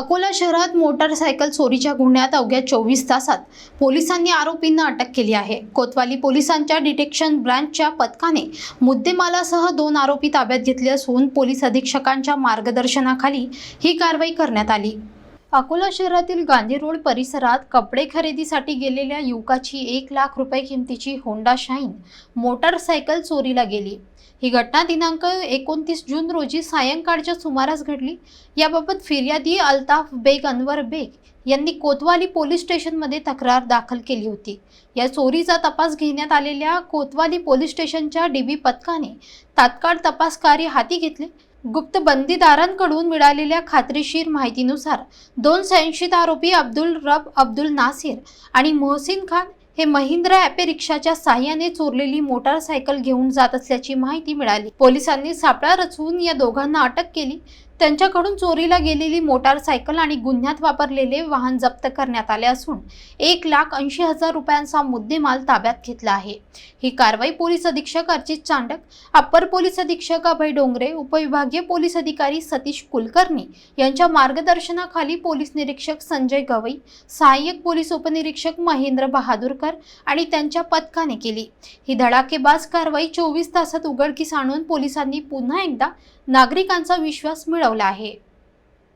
अकोला शहरात मोटारसायकल चोरीच्या गुन्ह्यात अवघ्या चोवीस तासात पोलिसांनी आरोपींना अटक केली आहे. कोतवाली पोलिसांच्या डिटेक्शन ब्रँचच्या पथकाने मुद्देमालासह दोन आरोपी ताब्यात घेतले असून पोलीस अधीक्षकांच्या मार्गदर्शनाखाली ही कारवाई करण्यात आली. अकोला शहरातील गांधी रोड परिसरात कपडे खरेदीसाठी गेलेल्या युवकाची एक लाख रुपये किमतीची होंडा शाईन मोटारसायकल चोरीला गेली. ही घटना दिनांक एकोणतीस जून रोजी सायंकाळच्या सुमारास घडली. याबाबत फिर्यादी अल्ताफ बेग अनवर बेग यांनी कोतवाली पोलीस स्टेशनमध्ये तक्रार दाखल केली होती. या चोरीचा तपास घेण्यात आलेल्या कोतवाली पोलीस स्टेशनच्या डीबी पथकाने तात्काळ तपास कार्य हाती घेतले. गुप्त बंदीदारांकडून मिळालेल्या खात्रीशीर माहितीनुसार दोन संशयित आरोपी अब्दुल रब अब्दुल नासिर आणि मोहसिन खान हे महिंद्रा ॲपे रिक्षाच्या साह्याने चोरलेली मोटारसायकल घेऊन जात असल्याची माहिती मिळाली. पोलिसांनी सापळा रचवून या दोघांना अटक केली. त्यांच्याकडून चोरीला गेलेली मोटारसायकल आणि गुन्ह्यात वापरलेले वाहन जप्त करण्यात आले असून एक लाख ऐंशी हजार रुपयांचा मुद्देमाल ताब्यात घेतला आहे. ही कारवाई पोलीस अधीक्षक अर्जित चांडक अप्पर पोलीस अधीक्षक अभय डोंगरे उपविभागीय पोलीस अधिकारी सतीश कुलकर्णी यांच्या मार्गदर्शनाखाली पोलीस निरीक्षक संजय गवई सहाय्यक पोलीस उपनिरीक्षक महेंद्र बहादूरकर आणि त्यांच्या पथकाने केली. ही धडाकेबाज कारवाई चोवीस तासात उघडकीस आणून पोलिसांनी पुन्हा एकदा नागरिकांचा विश्वास मिळवला. आहे